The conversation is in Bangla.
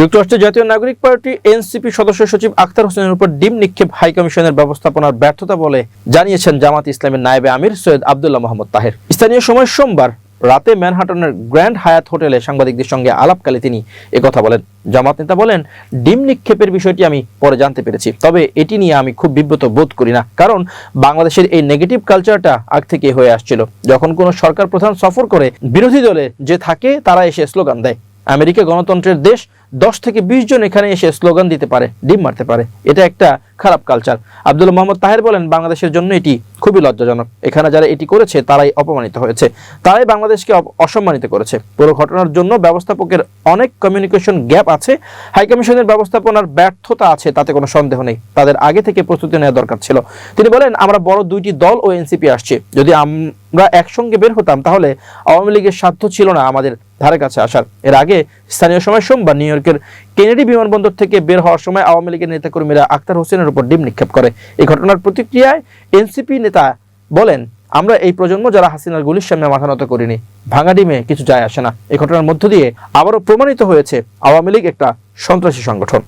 যুক্তরাষ্ট্রের জাতীয় নাগরিক পার্টি এনসিপি সদস্য সচিব আখতার হোসেনের উপর ডিম নিক্ষেপ হাইকমিশনের ব্যবস্থাপনার ব্যর্থতা বলে জানিয়েছেন জামাত ইসলামের নায়েবে আমির সৈয়দ আবদুল্লাহ মোহাম্মদ তাহের। স্থানীয় সময় সোমবার রাতে ম্যানহাটনের গ্র্যান্ড হায়াত হোটেলে সাংবাদিকদের সঙ্গে আলাপকালে তিনি একথা বলেন। জামাত নেতা বলেন, ডিম নিক্ষেপের বিষয়টি আমি পরে জানতে পেরেছি, তবে এটি নিয়ে আমি খুব বিব্রত বোধ করি না, কারণ বাংলাদেশের এই নেগেটিভ কালচারটা আগ থেকে হয়ে আসছিল। যখন কোনো সরকার প্রধান সফর করে, বিরোধী দলে যে থাকে তারা এসে স্লোগান দেয়। আমেরিকা গণতন্ত্রের দেশ দশ থেকে বিশ জন এখানে এসে স্লোগান দিতে পারে, ডিম মারতে পারে। এটা একটা খারাপ কালচার আব্দুল মোহাম্মদ তাহের বলেন, বাংলাদেশের জন্য এটি খুবই লজ্জাজনক। এখানে যারা এটি করেছে, তারাই অপমানিত হয়েছে। তারাই বাংলাদেশকে অসম্মানিত করেছে। পুরো ঘটনার জন্য ব্যবস্থাপকের অনেক কমিউনিকেশন গ্যাপ আছে। হাইকমিশনের ব্যবস্থাপনার ব্যর্থতা আছে, তাতে কোনো সন্দেহ নেই। তাদের আগে থেকে প্রস্তুতি নেওয়া দরকার ছিল। তিনি বলেন, আমরা বড় দুইটি দল ও এনসিপি আসছে। যদি আমরা একসঙ্গে বের হতাম, তাহলে আওয়ামী লীগের সাধ্য ছিল না আমাদের ধারে কাছে আসার। এর আগে স্থানীয় সময় সোমবার নিউ ইয়র্কের কেনেডি বিমানবন্দর থেকে বের হওয়ার সময় আওয়ামী লীগের নেতাকর্মীরা আক্তার হোসেনের উপর ডিম নিক্ষেপ করে। এই ঘটনার প্রতিক্রিয়ায় এনসিপি নেতা বলেন, আমরা এই প্রজন্ম যারা হাসিনার গুলির সামনে মাথা নত করিনি, ভাঙা ডিমে কিছু যায় আসে না। এই ঘটনার মধ্য দিয়ে আবারও প্রমাণিত হয়েছে আওয়ামী লীগ একটা সন্ত্রাসী সংগঠন।